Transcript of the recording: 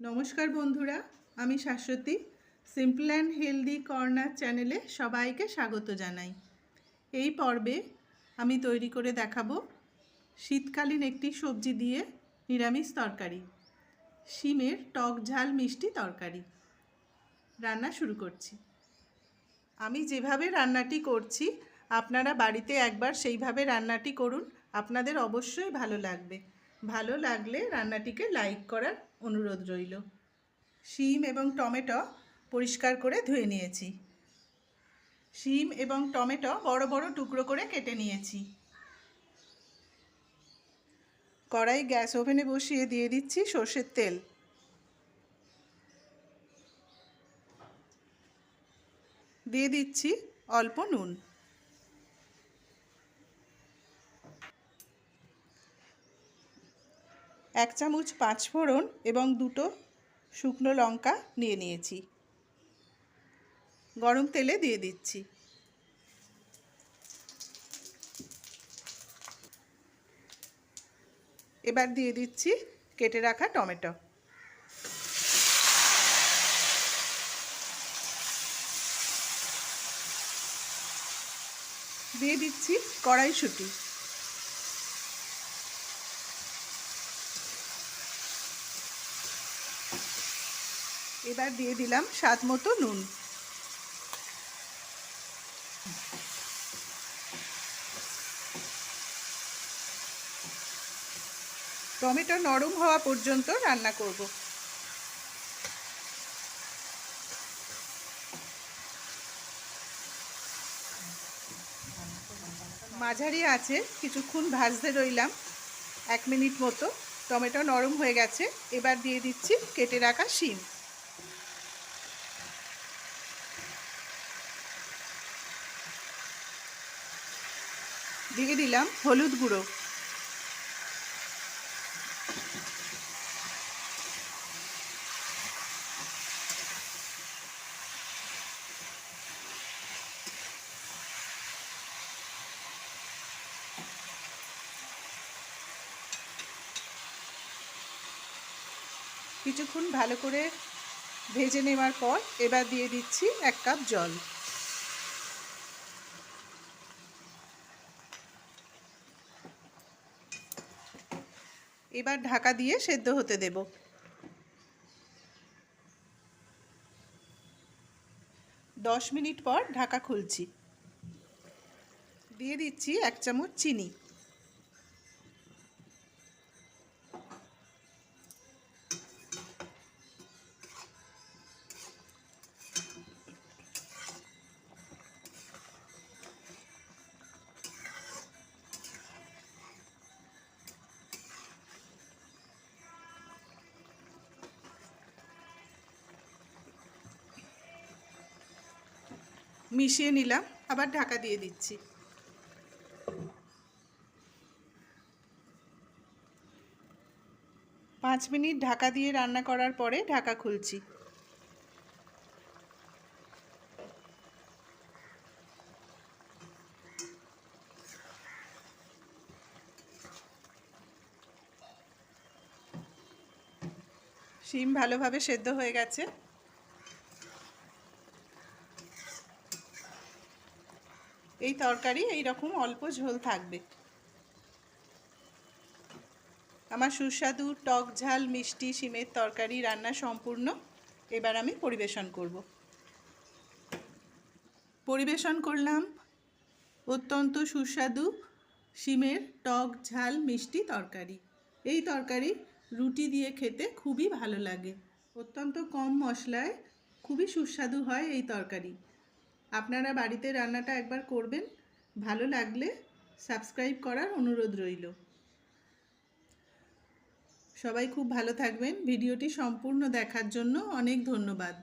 নমস্কার বন্ধুরা, আমি Shashwati. Simple and healthy corner চ্যানেলে সবাইকে স্বাগত জানাই। এই পর্বে আমি তৈরি করে দেখাবো শীতকালীন একটি সবজি দিয়ে নিরামিষ তরকারি, শিমের টক ঝাল মিষ্টি তরকারি। রান্না শুরু করছি। আমি যেভাবে রান্নাটি করছি, আপনারা বাড়িতে একবার সেইভাবে রান্নাটি করুন, আপনাদের অবশ্যই ভালো লাগবে। ভালো লাগলে রান্নাটিকে লাইক করার অনুরোধ রইল। শিম এবং টমেটো পরিষ্কার করে ধুয়ে নিয়েছি। শিম এবং টমেটো বড় বড় টুকরো করে কেটে নিয়েছি। কড়াই গ্যাস ওভেনে বসিয়ে দিয়ে দিচ্ছি সর্ষের তেল। দিয়ে দিচ্ছি অল্প নুন। এক চামচ পাঁচফোড়ন এবং দুটো শুকনো লঙ্কা নিয়ে নিয়েছি। গরম তেলে দিয়ে দিচ্ছি। এবার দিয়ে দিচ্ছি কেটে রাখা টমেটো। দিয়ে দিচ্ছি কড়াইশুঁটি। এবার দিয়ে দিলাম স্বাদ মতো নুন। টমেটো নরম হওয়া পর্যন্ত রান্না করব। মাঝারি আছে, কিছুক্ষণ ভাজতে রইলাম। এক মিনিট মতো। টমেটো নরম হয়ে গেছে। এবার দিয়ে দিচ্ছি কেটে রাখা শিম। দিয়ে দিলাম হলুদ গুঁড়ো। কিছুক্ষণ ভালো করে ভেজে নেওয়ার পর এবার দিয়ে দিচ্ছি এক কাপ জল। এবার ঢাকা দিয়ে সেদ্ধ হতে দেব। দশ মিনিট পর ঢাকা খুলছি। দিয়ে দিচ্ছি এক চামচ চিনি। মিশিয়ে নিলাম, আবার ঢাকা দিয়ে দিচ্ছি। পাঁচ মিনিট ঢাকা দিয়ে রান্না করার পরে ঢাকা খুলছি। শিম ভালোভাবে সেদ্ধ হয়ে গেছে। এই তরকারি এই রকম অল্প ঝোল থাকবে। আমার সুস্বাদু টক ঝাল মিষ্টি শিমের তরকারি রান্না সম্পূর্ণ এবার আমি পরিবেশন করব। পরিবেশন করলাম অত্যন্ত সুস্বাদু শিমের টক ঝাল মিষ্টি তরকারি। এই তরকারি রুটি দিয়ে খেতে খুবই ভালো লাগে। অত্যন্ত কম মশলায় খুবই সুস্বাদু হয় এই তরকারি। আপনারা বাড়িতে রান্নাটা একবার করবেন। ভালো লাগলে সাবস্ক্রাইব করার অনুরোধ রইল। সবাই খুব ভালো থাকবেন। ভিডিওটি সম্পূর্ণ দেখার জন্য অনেক ধন্যবাদ।